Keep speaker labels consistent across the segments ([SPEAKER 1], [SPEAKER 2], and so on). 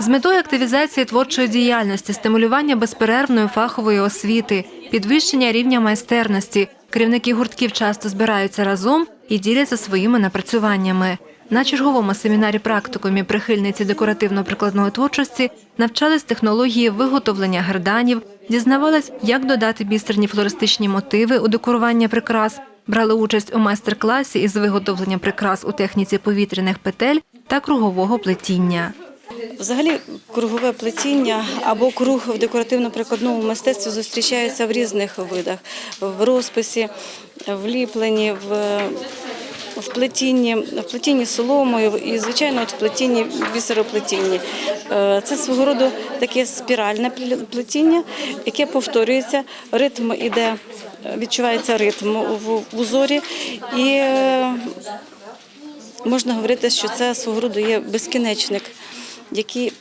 [SPEAKER 1] З метою активізації творчої діяльності, стимулювання безперервної фахової освіти, підвищення рівня майстерності, керівники гуртків часто збираються разом і діляться своїми напрацюваннями. На черговому семінарі практикумі прихильниці декоративно-прикладної творчості навчались технології виготовлення герданів, дізнавались, як додати бісерні флористичні мотиви у декорування прикрас, брали участь у майстер-класі із виготовлення прикрас у техніці повітряних петель та кругового плетіння.
[SPEAKER 2] Взагалі, кругове плетіння або круг в декоративно-прикладному мистецтві зустрічається в різних видах: в розписі, в ліпленні, в, в плетінні, в плетінні соломою і, звичайно, от в плетінні бісероплетінні. Е, Це свого роду таке спіральне пле- плетіння, яке повторюється. Ритм іде, відчувається ритм в в узорі і е, можна говорити, що це свого роду є безкінечник, який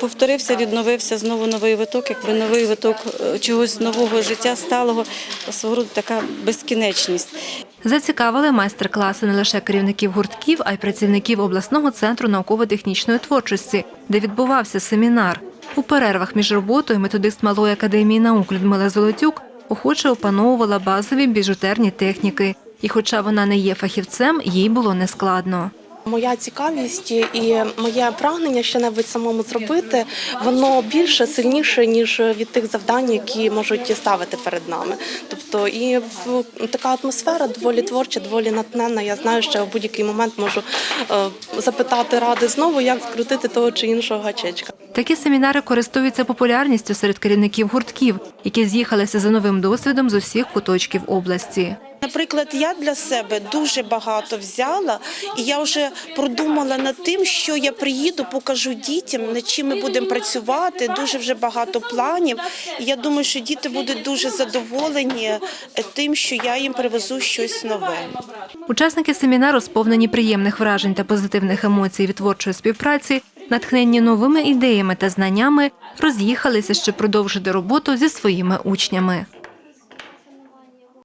[SPEAKER 2] повторився, відновився знову новий виток, якби новий виток е, чогось нового життя сталого, свого така безкінечність.
[SPEAKER 1] Зацікавили майстер-класи не лише керівників гуртків, а й працівників обласного центру науково-технічної творчості, де відбувався семінар. У перервах між роботою методист Малої академії наук Людмила Золотюк охоче опановувала базові біжутерні техніки. І хоча вона не є фахівцем, їй було нескладно.
[SPEAKER 3] Моя цікавість і моє прагнення що-небудь самому зробити, воно більше сильніше ніж від тих завдань, які можуть ставити перед нами. Тобто, і така атмосфера доволі творча, доволі натхненна. Я знаю, що в будь-який момент можу е, запитати ради знову, як скрутити того чи іншого гачечка.
[SPEAKER 1] Такі семінари користуються популярністю серед керівників гуртків, які з'їхалися за новим досвідом з усіх куточків області.
[SPEAKER 4] Наприклад, я для себе дуже багато взяла, і я вже продумала над тим, що я приїду, покажу дітям, над чим ми будемо працювати. Дуже вже багато планів. І я думаю, що діти будуть дуже задоволені е, тим, що я їм привезу щось нове.
[SPEAKER 1] Учасники семінару, сповнені приємних вражень та позитивних емоцій від творчої співпраці, натхненні новими ідеями та знаннями, роз'їхалися, щоб продовжити роботу зі своїми учнями.